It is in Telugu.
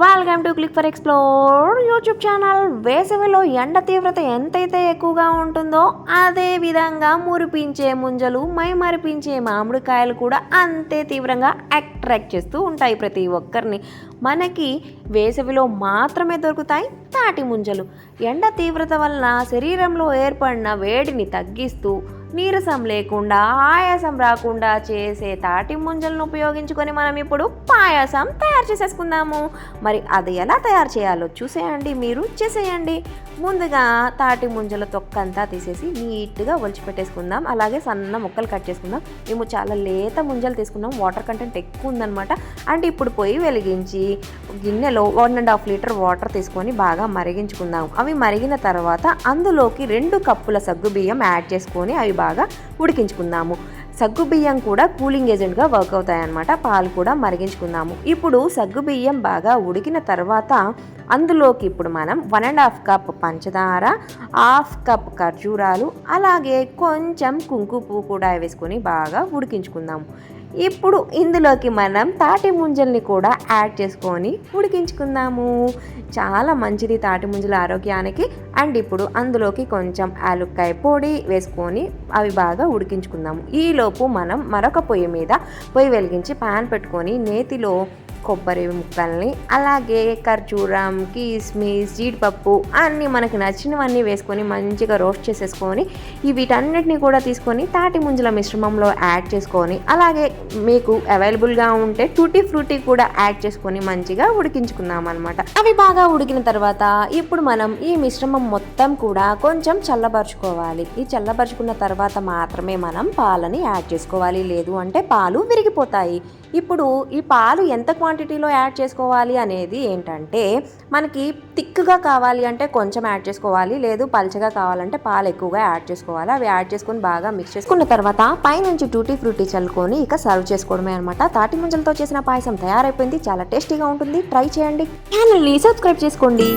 Welcome to click for explore YouTube channel. వేసవిలో ఎండ తీవ్రత ఎంతైతే ఎక్కువగా ఉంటుందో అదే విధంగా మురిపించే ముంజలు మై మరిపించే మామిడికాయలు కూడా అంతే తీవ్రంగా అట్రాక్ట్ చేస్తూ ఉంటాయి ప్రతి ఒక్కరిని. మనకి వేసవిలో మాత్రమే దొరుకుతాయి తాటి ముంజలు. ఎండ తీవ్రత వలన శరీరంలో ఏర్పడిన వేడిని తగ్గిస్తూ నీరసం లేకుండా ఆయాసం రాకుండా చేసే తాటి ముంజలను ఉపయోగించుకొని మనం ఇప్పుడు పాయాసం తయారు చేసేసుకుందాము. మరి అది ఎలా తయారు చేయాలో చూసేయండి మీరు చేసేయండి. ముందుగా తాటి ముంజల తొక్కంతా తీసేసి నీట్గా ఒలిచిపెట్టేసుకుందాం. అలాగే సన్న ముక్కలు కట్ చేసుకుందాం. మేము చాలా లేత ముంజలు తీసుకున్నాం. వాటర్ కంటెంట్ ఎక్కువ ఉందన్నమాట. అండ్ ఇప్పుడు పొయ్యి వెలిగించి గిన్నెలో one and half litre water తీసుకొని బాగా మరిగించుకుందాం. అవి మరిగిన తర్వాత అందులోకి రెండు కప్పుల సగ్గు బియ్యం యాడ్ చేసుకొని అవి బాగా ఉడికించుకుందాము. సగ్గు బియ్యం కూడా కూలింగ్ ఏజెంట్గా వర్క్ అవుతాయన్నమాట. పాలు కూడా మరిగించుకుందాము. ఇప్పుడు సగ్గు బియ్యం బాగా ఉడికిన తర్వాత అందులోకి ఇప్పుడు మనం వన్ అండ్ హాఫ్ కప్ పంచదార హాఫ్ కప్ ఖర్జూరాలు అలాగే కొంచెం కుంకుపు పువ్వు కూడా వేసుకొని బాగా ఉడికించుకుందాము. ఇప్పుడు ఇందులోకి మనం తాటి ముంజల్ని కూడా యాడ్ చేసుకొని ఉడికించుకుందాము. చాలా మంచిది తాటి ముంజల ఆరోగ్యానికి. అండ్ ఇప్పుడు అందులోకి కొంచెం ఆలుక్కాయ పొడి వేసుకొని అవి బాగా ఉడికించుకుందాము. ఈలోపు మనం మరొక పొయ్యి మీద పొయ్యి వెలిగించి పాన్ పెట్టుకొని నేతిలో కొబ్బరి ముక్కల్ని అలాగే ఖర్జూరం కిస్మిస్ జీడిపప్పు అన్నీ మనకి నచ్చినవన్నీ వేసుకొని మంచిగా రోస్ట్ చేసేసుకొని వీటన్నిటిని కూడా తీసుకొని తాటి ముంజల మిశ్రమంలో యాడ్ చేసుకొని అలాగే మీకు అవైలబుల్గా ఉంటే టూటీ ఫ్రూటీ కూడా యాడ్ చేసుకొని మంచిగా ఉడికించుకుందాం అనమాట అవి బాగా ఉడికిన తర్వాత ఇప్పుడు మనం ఈ మిశ్రమం మొత్తం కూడా కొంచెం చల్లబరుచుకోవాలి. ఈ చల్లబరుచుకున్న తర్వాత మాత్రమే మనం పాలని యాడ్ చేసుకోవాలి. లేదు అంటే పాలు విరిగిపోతాయి. ఇప్పుడు ఈ పాలు ఎంత క్వాంటిటీలో యాడ్ చేసుకోవాలి అనేది ఏంటంటే మనకి థిక్గా కావాలి అంటే కొంచెం యాడ్ చేసుకోవాలి లేదు పల్చగా కావాలంటే పాలు ఎక్కువగా యాడ్ చేసుకోవాలి. అవి యాడ్ చేసుకొని బాగా మిక్స్ చేసుకున్న తర్వాత పైనుంచి టూటీ ఫ్రూటీ చల్లుకొని ఇక సర్వ్ చేసుకోవడమే అనమాట తాటి ముంజలతో చేసిన పాయసం తయారైపోయింది. చాలా టేస్టీగా ఉంటుంది. ట్రై చేయండి. ఛానల్ని సబ్స్క్రైబ్ చేసుకోండి.